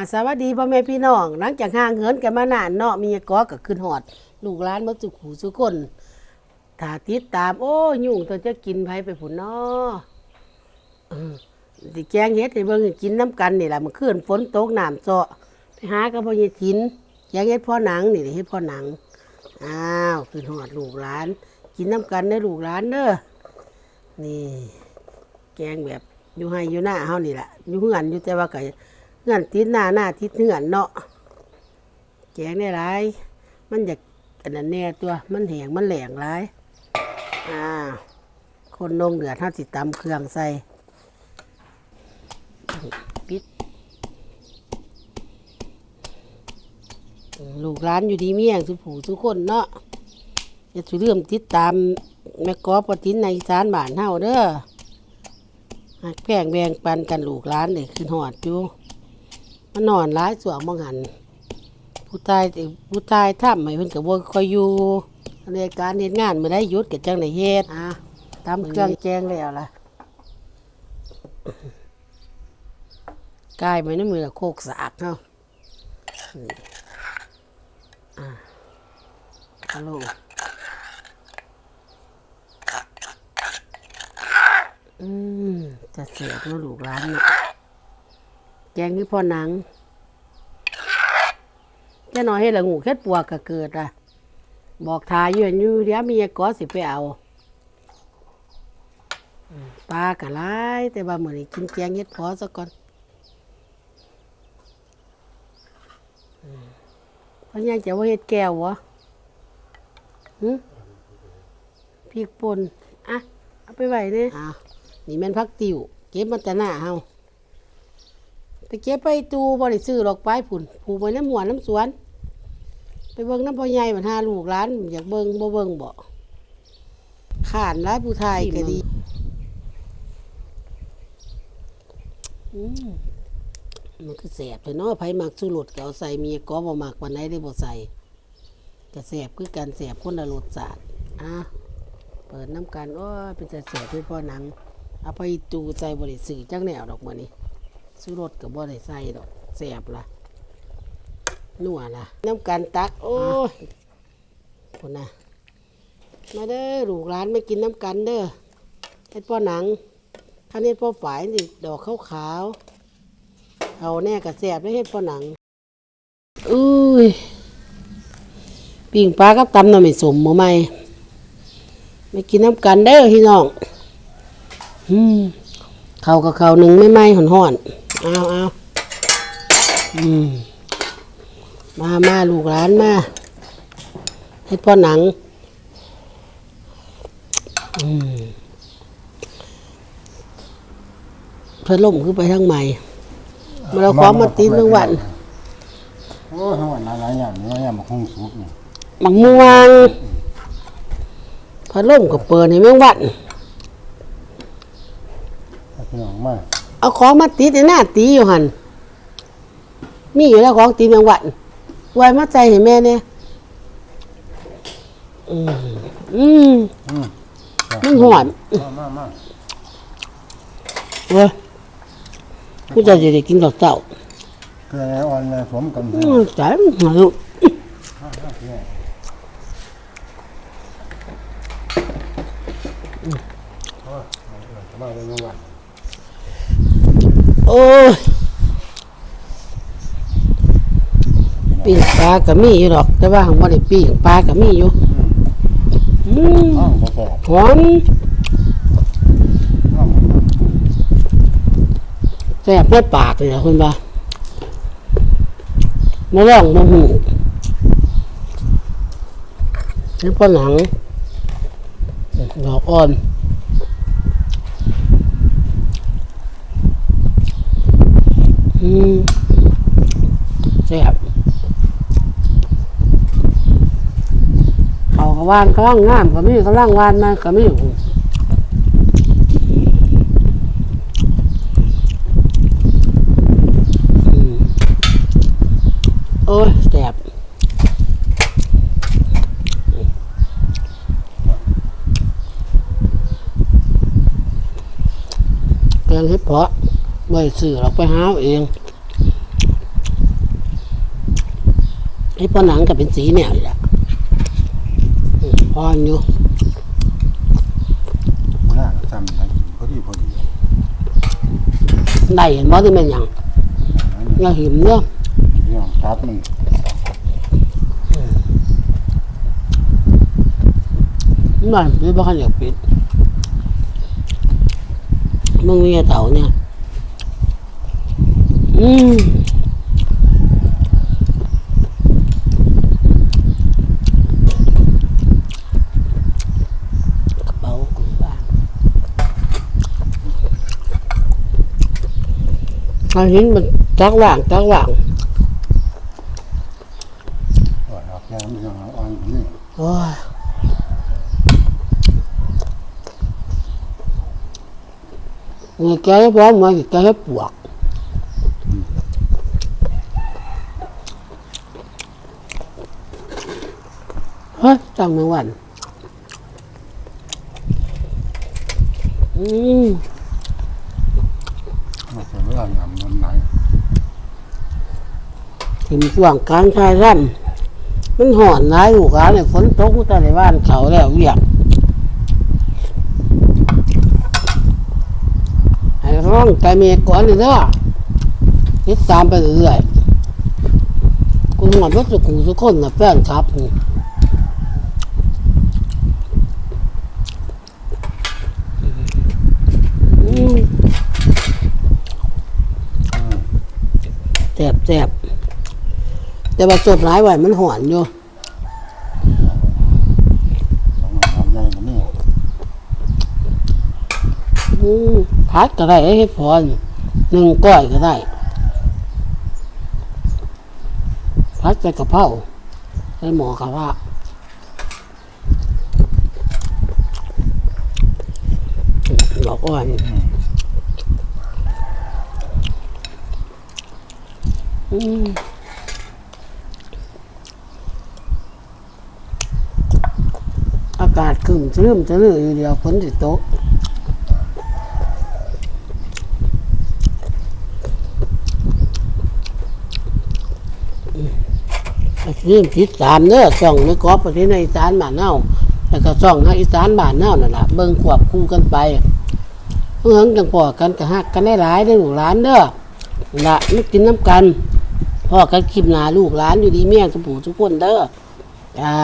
อาสวัสดีพ่อแม่พี่น้องหลังจากห่างเหินกันมานานเนาะมีก็ก็ขึ้นหอด ลูกหลานมาสุขหูสุคนถ้าติดตาม โอ้ยุ่งตัวจะกินไผไปผุนเนาะสิแกงเฮ็ดให้เบิ่งกินน้ำกันนี่แหละมันคืนฝนตกน้ำเจาะไปหากับพ่อใหญ่ทินแกงเฮ็ดพ่อหนังนี่เฮ็ดพ่อหนังอ้าวขึ้นหอดลูกหลาน กินน้ำกันเด้ลูกหลานเด้อนี่ แกงแบบอยู่ให้อยู่หน้าเฮานี่แหละอยู่เฮือนอยู่แต่ว่าก็ เฮือนติดหน้าหน้าติดเฮือนเนาะแกงได้หลายมันอยากอันนั้นแน่ตัวมันแหงมันแหลงหลายอ่าคนนงเดือดเฮาสิตำเครื่องใส่ปิดลูกหลานอยู่ดีเมี่ยงสุผูทุกคนเนาะจะถือเรื่องติดตามแม่กอปตินในสานบ้านเฮาเด้อหักแพงแบงปันกันลูกหล้านเลยขึ้นหอดอยู่ มันนอนร้ายสวงมองหันผู้ตายผู้ตายถ้ำไม่เพิ่นกับว่าคอยอยู่ในการเฮ็ดงานเมื่อได้หยุดกับจังไดเฮ็ดอะตามเครื่องแจงแล้วล่ะกายไปในมือละโคกสากเนาะนี่อะฮัลโหลอืมจะเสียบเนาะลูกร้านเนาะ แกงที่พ่อหนังแค่น้อยให้ละงูแค่ปวกก็เกิดอะ บอกทายอยู่อันยู่เดี๋ยวมีก็สิไปเอาปลากะไรแต่ว่าเหมือนกินแกงเฮ็ดพอซะก่อนเพราะยังจะว่าเฮ็ดแก้ววะหึพริกป่นอะ เอาไปไว้เนี่ยอะนี่แม่นพักติวเก็บมาแต่หน้าเฮา ไปเก็บไปตูบ่ได้ซื้อหรอกไปผุ่นผูกไว้น้ำหัวน้ำสวน ไปเบิ่งน้ำพ่อใหญ่มันหาลูกหลานอยากเบิ่งบ่เบิ่งบ่ขานร้ายผู้ไทยก็ดีอืมมันก็แสบเลยเนาะไผมักสู้รสก็เอาใส่เมียก็บ่มักวันไหนได้บ่ใส่ก็แสบคือกันแสบคนละรสชาติอะเปิดน้ำกันโอ้ยเป็นจะเสียด้วยพ่อหนังเอาไปจูใส่บริสื่อจังแนวดอกมันนี่ ซื้อรถกับบริใส่ดอกแสบละนัวละน้ำกันตัก โอ้ยคนน่ะมาเด้อลูกร้านไม่กินน้ำกันเด้อเฮ็ดพ่อหนังข้าเฮ็ดพ่อฝายสิดอกขาวขาวๆเอาแน่กับแสบได้เฮ็ดพ่อหนังอุ้ยปิ่งปลากับตำหน่อไม่สมหมอไหมไม่กินน้ำกันเด้อพี่น้องอืมเขากับเขาหนึ่งไม่ไหม้หอนหอนๆ เอาเอาอืมมามาลูกหลานมาให้พ่อหนัง อืมเพื่อล่มขึ้นไปทางใหม่มาเราขอมาตีนเรื่องวัน โอ้ยหวันหลายๆอย่างนี่อย่างมาคงสุกนี่หมักม่วงพัดลมก็เปิดให้แมงวันเอาพี่น้องมา เอาของมาตีในหน้าตีอยู่หันมีอยู่แล้วของตีแมงวันไว้มาใจให้แม่เนี่ยอืมอืมอืมมันหอนมามามาเว้ยผู้ใจจะได้กินกับเต่าเกลืออ่อนเลยสวมกันอืมใจมันหาลูกมาเลยมาว่า โอ้ยปิ้งปลาก็มีอยู่หรอก แต่ว่าของบ่ได้ปิ้งปลาก็มีอยู่อืมอ้าวแซ่บหอมอ้าวแซ่บเลือดปากเลยนะคุณบ่ามาลองมาหูนี่ปลาหนังดอกอ่อน อืมแซ่บเขาก็วานกำลังงามก็มีกำลังวานมาก็มีโอ้ยแซ่บแกงเห็ดเพาะ ไม่ซื้อเราไปหาเอาเองไอ้พอหนังก็เป็นสีแนวนี่แหละอืมอ่อนอยู่น่าจะจำได้พอดีพอดีได้เห็นบ่ที่เป็นหยังอย่าหิมเนาะเรื่องตัดมันมันไม่บ้านอยากปิดมึงมีเต่าเนี่ย อืมกระเป๋าคุณบ้านอันนี้มั นจักว่างจักว่างว่าออกแรงมันยังอ่อนนี่โอ้ยเงินแกให้พร้อมมาแกให้ปวกเฮ้ยจังไม่วัน อืมมันจะเวลาหยำมันไหนถิ่มช่วงกลางชายร่ำมันห่อนร้ายลูกหลานเนี่ยฝนตกแต่ในบ้านเขาแล้วเวียกให้ร้องใจเมียก่อนเลยเด้อติดตามไปเรื่อยๆคุณหมดว่าสุขุสุขคนนะแฟนครับนี่อืม อืม แสบแสบแต่ว่าจบร้ายไว้มันหอนอยู่ต้องทำใหญ่กว่านี้อืมพัดก็ได้ให้พรหนึ่งก้อยก็ได้ พัดใส่กระเพราใส่หมอกระเพราดอกอ่อน อากาศขึ้นจะเริ่มจะเลื่อยอยู่เดียวฝนจะตกเรื่องติดตามเด้อช่องในกอบประเทศในอีสานบ้านเฮาแล้วก็ช่องในอีสานบ้านเฮานั่นแหละเบิ่งควบคู่กันไปเพื่อนจังพอกันก็ฮักกันได้หลายๆเด้อลูกหลานเด้อละนึกกินน้ำกัน พ่อกันคลิปหนาลูกหลานอยู่ดีเมี่ยงสุปู่ทุกคนเด้อจ้า